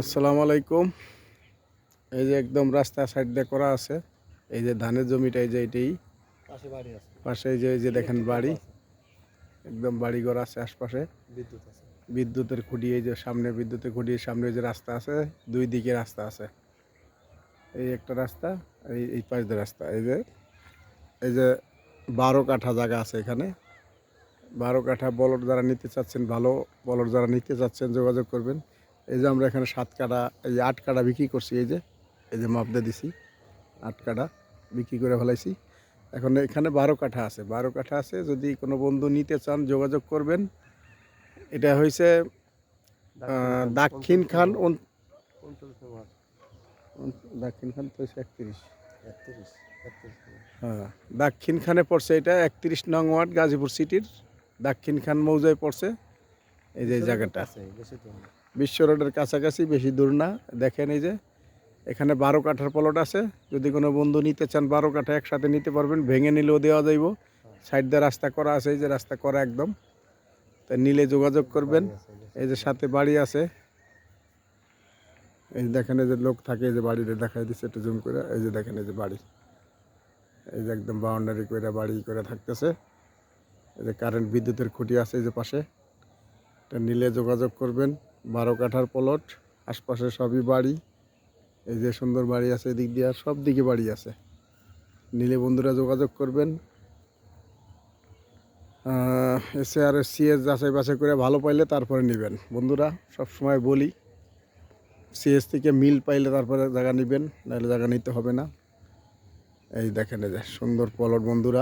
আসসালামু আলাইকুম এই যে একদম রাস্তা সাইড দিয়ে করা আছে। এই যে ধানের জমিটা এই যে এটাই। পাশে পাশে এই যে এই যে দেখেন বাড়ি। একদম বাড়ি ঘর আছে আশপাশে। বিদ্যুৎ আছে। বিদ্যুতের খুঁটি এই যে সামনে বিদ্যুতের খুঁটি সামনে যে রাস্তা আছে দুই দিকে রাস্তা আছে। এই একটা রাস্তা এই এই পাশ দিয়ে রাস্তা। এই যে এই যে বারো কাঠা জায়গা আছে এখানে। বারো কাঠা বলর যারা নিতে চাচ্ছেন ভালো বলর যারা নিতে চাচ্ছেন যোগাযোগ করবেন। এই যে আমরা এখানে সাত কাটা এই যে আট কাটা বিক্রি করছি এই যে এই যে মাপ দিয়ে দিছি আট কাটা বিক্রি করে ফেলাইছি। এখন এখানে বারো কাঠা আছে বারো কাঠা আছে। যদি কোনো বন্ধু নিতে চান যোগাযোগ করবেন। এটা হয়েছে দাক্ষিণ খান দাক্ষিণ খান তো একত্রিশ। হ্যাঁ দাক্ষিণ খানে পড়ছে এটা একত্রিশ নং ওয়ার্ড গাজীপুর সিটির। দাক্ষিণ খান মৌজায় পড়ছে। এই যে এই জায়গাটা। বিশ্ব রোডের কাছাকাছি বেশি দূর না। দেখেন এই যে এখানে বারো কাঠার প্লট আছে। যদি কোনো বন্ধু নিতে চান বারো কাঠা একসাথে নিতে পারবেন। ভেঙে নিলেও দেওয়া যাইব। সাইড দিয়ে রাস্তা করা আছে এই যে রাস্তা করা একদম। তা নিলে যোগাযোগ করবেন। এই যে সাথে বাড়ি আছে। এই যে দেখেন এই যে লোক থাকে এই যে বাড়িতে দেখাই দিচ্ছে একটু জুম করে। এই যে দেখেন এই যে বাড়ি। এই যে একদম বাউন্ডারি করে বাড়ি করে থাকতেছে। যে কারেন্ট বিদ্যুতের খুঁটি আছে যে পাশে, এটা নিলে যোগাযোগ করবেন। বারো কাঠার প্লট আশপাশে সবই বাড়ি। এই যে সুন্দর বাড়ি আছে এদিক দিয়ে, আর সব দিকে বাড়ি আছে। নিলে বন্ধুরা যোগাযোগ করবেন। এসে আর সিএস যাচাই বাছাই করে ভালো পাইলে তারপরে নেবেন। বন্ধুরা, সব সময় বলি সিএস থেকে মিল পাইলে তারপরে জায়গা নেবেন, নাহলে জায়গা নিতে হবে না। এই দেখেন এই যে সুন্দর পলট বন্ধুরা।